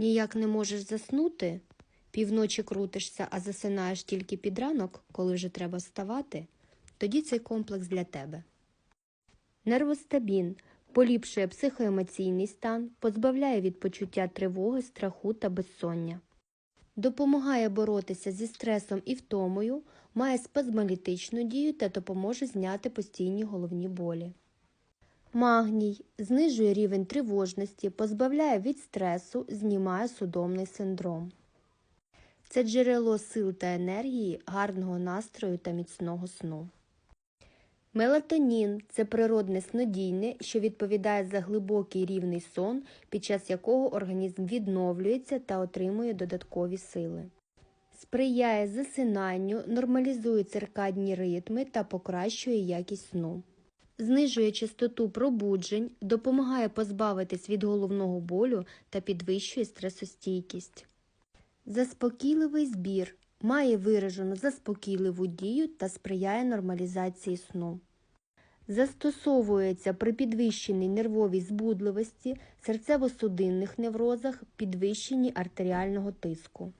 Ніяк не можеш заснути? Півночі крутишся, а засинаєш тільки під ранок, коли вже треба вставати? Тоді цей комплекс для тебе. Нервостабін поліпшує психоемоційний стан, позбавляє від почуття тривоги, страху та безсоння. Допомагає боротися зі стресом і втомою, має спазмолітичну дію та допоможе зняти постійні головні болі. Магній знижує рівень тривожності, позбавляє від стресу, знімає судомний синдром. Це джерело сил та енергії, гарного настрою та міцного сну. Мелатонін це природне снодійне, що відповідає за глибокий рівний сон, під час якого організм відновлюється та отримує додаткові сили. Сприяє засинанню, нормалізує циркадні ритми та покращує якість сну. Знижує частоту пробуджень, допомагає позбавитись від головного болю та підвищує стресостійкість. Заспокійливий збір має виражену заспокійливу дію та сприяє нормалізації сну. Застосовується при підвищеній нервовій збудливості, серцево-судинних неврозах, підвищенні артеріального тиску.